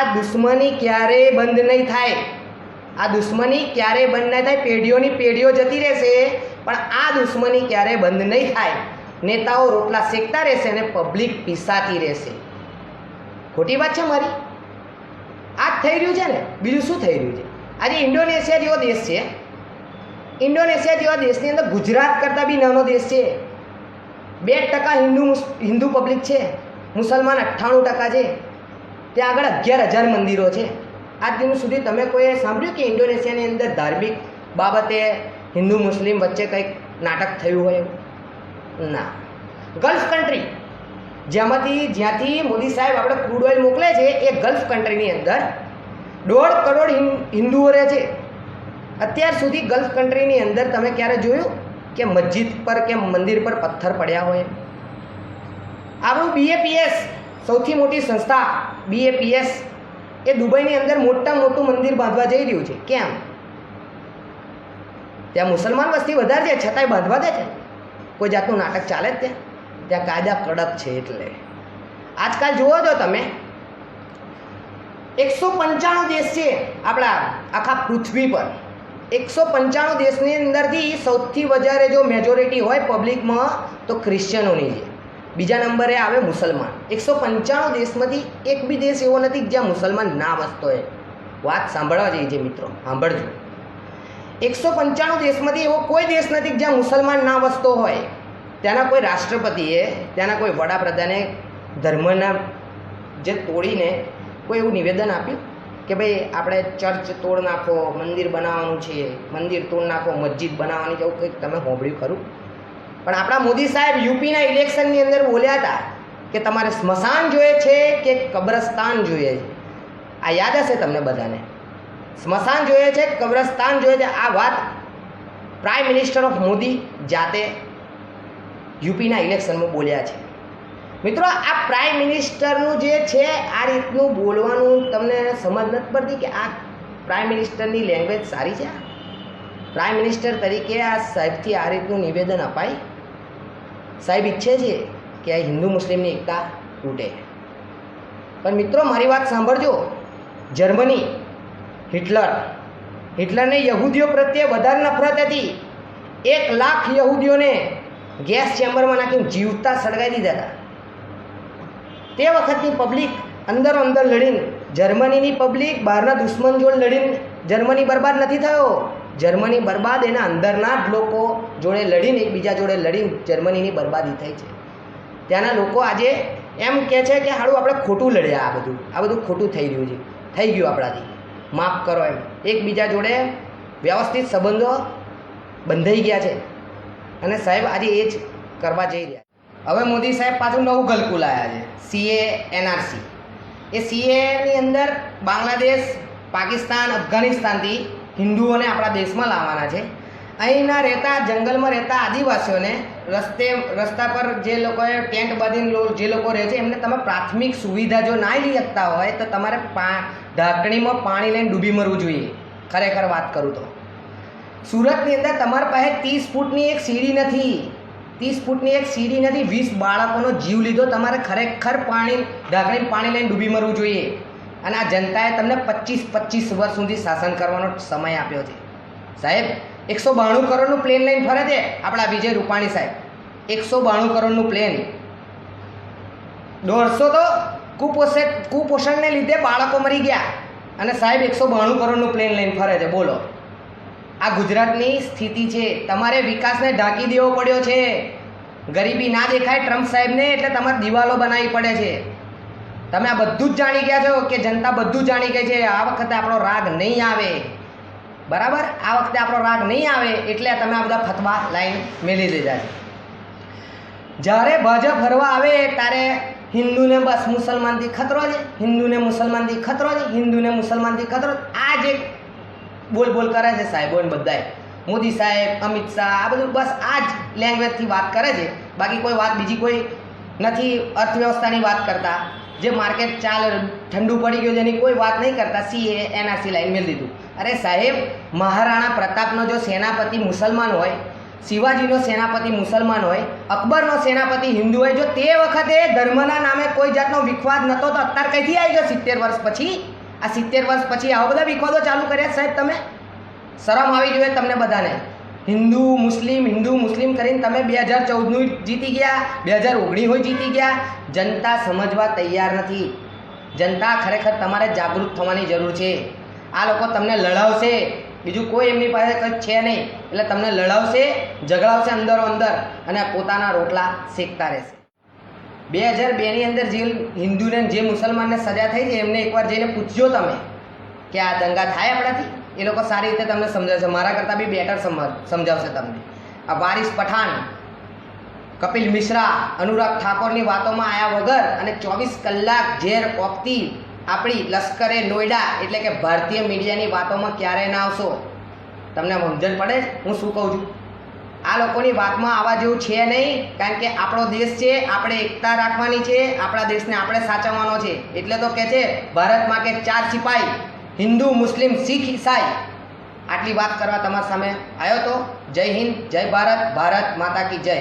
આ દુશ્મની ક્યારેય બંધ નહીં થાય? આ દુશ્મની ક્યારેય બંધ નહીં થાય? પેઢીઓની પેઢીઓ જતી રહેશે, પણ આ દુશ્મની ક્યારેય બંધ નહીં થાય? નેતાઓ રોટલા શેકતા રહેશે અને પબ્લિક પીસાતી રહેશે. ખોટી વાત છે મારી? આ જ થઈ રહ્યું છે ને? બીજું શું થઈ રહ્યું છે? આજે ઇન્ડોનેશિયા જેવો દેશ છે. ઇન્ડોનેશિયા જેવા દેશની અંદર ગુજરાત કરતાં બી નાનો દેશ છે. બે ટકા હિન્દુ હિન્દુ પબ્લિક છે. મુસલમાન અઠ્ઠાણું ટકા છે. ત્યાં આગળ અગિયાર હજાર મંદિરો છે. આજ દિન સુધી તમે કોઈએ સાંભળ્યું કે ઇન્ડોનેશિયાની અંદર ધાર્મિક બાબતે હિન્દુ, મુસ્લિમ વચ્ચે કંઈક નાટક થયું હોય ના. ગલ્ફ કન્ટ્રી જેમાંથી, જ્યાંથી મોદી સાહેબ આપણે ક્રૂડ ઓઇલ મોકલે છે, એ ગલ્ફ કન્ટ્રીની અંદર દોઢ કરોડ હિન- હિન્દુઓ રહે છે. અત્યાર સુધી ગલ્ફ કન્ટ્રીની અંદર તમે ક્યારે જોયું કે મસ્જિદ પર કે મંદિર પર પથ્થર પડ્યા હોય? આપણું બીએપીએસ સૌથી મોટી સંસ્થા બીએપીએસ એ દુબઈની અંદર મોટા મોટું મંદિર બાંધવા જઈ રહ્યું છે. કેમ? ત્યાં મુસલમાન વસ્તી વધારે છે, છતાંય બાંધવા દે છે. કોઈ જાતનું નાટક ચાલે જ ત્યાં ત્યાં કાયદા કડક છે એટલે. આજકાલ જુઓ છો તમે, એકસો પંચાણું દેશ છે આપણા આખા પૃથ્વી પર. એકસો પંચાણું દેશની અંદરથી સૌથી વધારે જો મેજોરિટી હોય પબ્લિકમાં તો ક્રિશ્ચનોની છે બીજા નંબરે આવે મુસલમાન. એકસો પંચાણું દેશમાંથી એક બી દેશ એવો નથી જ્યાં મુસલમાન ના વસતો હોય. વાત સાંભળવા જઈએ છે મિત્રો, સાંભળજો. એકસો પંચાણું દેશમાંથી એવો કોઈ દેશ નથી જ્યાં મુસલમાન ના વસતો હોય. ત્યાંના કોઈ રાષ્ટ્રપતિએ, ત્યાંના કોઈ વડાપ્રધાને ધર્મના જે તોડીને કોઈ એવું નિવેદન આપ્યું? કે ભાઈ, આપણે ચર્ચ તોડ નાખો, મંદિર બનાવવાનું છે, મંદિર તોડ નાખો, મસ્જિદ બનાવવાની છે, એવું કંઈક તમે હોંભળ્યું ખરું? પણ આપણા મોદી સાહેબ યુપીના ઇલેક્શનની અંદર બોલ્યા હતા કે તમારે સ્મશાન જોઈએ છે કે કબ્રસ્તાન જોઈએ છે? આ યાદ હશે તમને બધાને? સ્મશાન જોઈએ છે, કબ્રસ્તાન જોઈએ છે, આ વાત પ્રાઇમ મિનિસ્ટર ઓફ મોદી જાતે યુપીના ઇલેક્શનમાં બોલ્યા છે. મિત્રો, આ પ્રાઇમ મિનિસ્ટરનું જે છે, આ રીતનું બોલવાનું તમને સમજ નથી પડતી કે આ પ્રાઇમ મિનિસ્ટરની લેંગ્વેજ સારી છે પ્રાઇમ મિનિસ્ટર તરીકે આ સાહેબથી આ રીતનું નિવેદન અપાય? સાહેબ, ઈચ્છે છે કે આ હિન્દુ મુસ્લિમની એકતા તૂટે. પણ મિત્રો, મારી વાત સાંભળજો. Germany, Hitler. હિટલરને યહૂદીઓ પ્રત્યે વધારે નફરત હતી. એક લાખ યહૂદીઓને ગેસ ચેમ્બરમાં નાખીને જીવતા સળગાવી દીધા હતા. તે વખતની પબ્લિક અંદરો અંદર લડીને, જર્મનીની પબ્લિક બહારના દુશ્મન જોડે લડીને, જર્મની બરબાદ નથી થયો. જર્મની બરબાદ એના અંદરના જ લોકો જોડે લડીને એકબીજા જોડે લડી જર્મનીની બરબાદી થઈ છે. ત્યાંના લોકો આજે એમ કહે છે કે હાડું આપણે ખોટું લડ્યા આ બધું. આ બધું ખોટું થઈ રહ્યું છે. થઈ ગયું આપણાથી. માફ કરો એમ. એકબીજા જોડે વ્યવસ્થિત સંબંધો બંધાઈ ગયા છે. અને સાહેબ આજે એ જ કરવા જઈ રહ્યા હવે મોદી સાહેબ પાછું નવું ગલકું લાયા છે. CA, NRC. એ સીએની અંદર બાંગ્લાદેશ, પાકિસ્તાન, અફઘાનિસ્તાનથી હિન્દુઓને આપણા દેશમાં લાવવાના છે. અહીંના રહેતા, જંગલમાં રહેતા આદિવાસીઓને રસ્તે, રસ્તા પર જે લોકોએ ટેન્ટ બાંધીને જે લોકો રહે છે, એમને તમે પ્રાથમિક સુવિધા જો ના લઈ શકતા હોય, તો તમારે પા, ઢાંકણીમાં પાણી લઈને ડૂબી મરવું જોઈએ. ખરેખર વાત કરું તો. સુરતની અંદર તમારી પાસે ત્રીસ ફૂટની એક સીડી નથી. ત્રીસ ફૂટની એક સીડી નથી. વીસ બાળકોનો જીવ લીધો તમારે ખરેખર પાણી ઢાંકણી પાણી લઈને ડૂબી મરવું જોઈએ. અને આ જનતાએ તમને પચીસ પચીસ વર્ષ સુધી શાસન કરવાનો સમય આપ્યો છે. સાહેબ, એકસો બાણું કરોડનું પ્લેન લઈને ફરે છે આપણા વિજય રૂપાણી સાહેબ. એકસો બાણું કરોડનું પ્લેન. દોઢસો તો કુપોષે કુપોષણને લીધે બાળકો મરી ગયા. અને સાહેબ, એકસો બાણું કરોડનું પ્લેન લઈને ફરે છે. બોલો. આ ગુજરાતની સ્થિતિ છે. તમારે વિકાસને ઢાંકી દેવો પડ્યો છે. ગરીબી ના દેખાય ટ્રમ્પ સાહેબને, એટલે તમારે દિવાલો બનાવવી પડે છે. તમે આ બધું જ જાણી ગયા છો કે જનતા બધું જાણી ગઈ છે, આ વખતે આપણો રાગ નહીં આવે. બરાબર? આ વખતે આપણો રાગ નહીં આવે એટલે તમે આ બધા ફતવા લાઈન મેલી દીધા છે. જ્યારે ભાજપ ફરવા આવે ત્યારે હિન્દુને બસ મુસલમાનથી ખતરો છે, હિન્દુને મુસલમાનથી ખતરો છે, હિન્દુને મુસલમાનથી ખતરો આ જે બોલ બોલ કરે છે સાહેબો બધાએ મોદી સાહેબ, અમિત શાહ, આ બધું બસ આ જ લેંગ્વેજથી વાત કરે છે. બાકી કોઈ વાત બીજી કોઈ નથી અર્થવ્યવસ્થાની વાત કરતા. જે માર્કેટ ચાલ, ઠંડુ પડી ગયું છે એની કોઈ વાત નહીં કરતા સીએ એનઆરસી લાઈન મેળ દીધું. અરે સાહેબ, મહારાણા પ્રતાપનો જો સેનાપતિ મુસલમાન હોય, શિવાજીનો સેનાપતિ મુસલમાન હોય, અકબરનો સેનાપતિ હિન્દુ હોય, જો તે વખતે ધર્મના નામે કોઈ જાતનો વિખવાદ નહોતો તો અત્યારે કઈથી આવી ગયો સિત્તેર વર્ષ પછી? આ સિત્તેર વર્ષ પછી આવા બધા વિખવાદો ચાલુ કર્યા સાહેબ તમે? શરમ આવી જોઈએ તમને બધાને. હિન્દુ, મુસ્લિમ હિન્દુ, મુસ્લિમ કરીને તમે બે હજાર ચૌદનું જીતી ગયા, બે હજાર ઓગણીસ જીતી ગયા. જનતા સમજવા તૈયાર નથી. જનતા ખરેખર તમારે જાગૃત થવાની જરૂર છે. આ લોકો તમને લડાવશે. બીજું કોઈ એમની પાસે કંઈ છે નહીં. એટલે તમને લડાવશે, ઝઘડાવશે અંદરો અંદર અને પોતાના રોટલા શેકતા રહેશે. બે હજાર બેની અંદર જે હિન્દુને જે મુસલમાનને સજા થઈ છે, એમને એકવાર જઈને પૂછજો તમે કે આ દંગા થાય આપણાથી? એ લોકો સારી રીતે તમને સમજાવશે. મારા કરતાં બી બેટર સમજાવશે તમને. આ વારિસ પઠાણ, કપિલ મિશ્રા, અનુરાગ ઠાકોરની વાતોમાં આવ્યા વગર અને ચોવીસ કલાક ઝેર ઓપતી આપણી લશ્કરે નોઈડા એટલે કે ભારતીય મીડિયાની વાતોમાં ક્યારે ના આવશો. તમને સમજણ પડે? હું શું કહું છું? આ લોકોની વાતમાં આવવા જેવું છે નહીં, કારણ કે આપણો દેશ છે, આપણે એકતા રાખવાની છે, આપણા દેશને આપણે સાચવવાનો છે. એટલે તો કહે છે, ભારતમાં કે ચાર સિપાઈ હિન્દુ, મુસ્લિમ, શીખ, ઈસાઈ, આટલી વાત કરવા તમારા સામે આવ્યો તો. જય હિન્દ, જય ભારત ભારત માતા કી જય.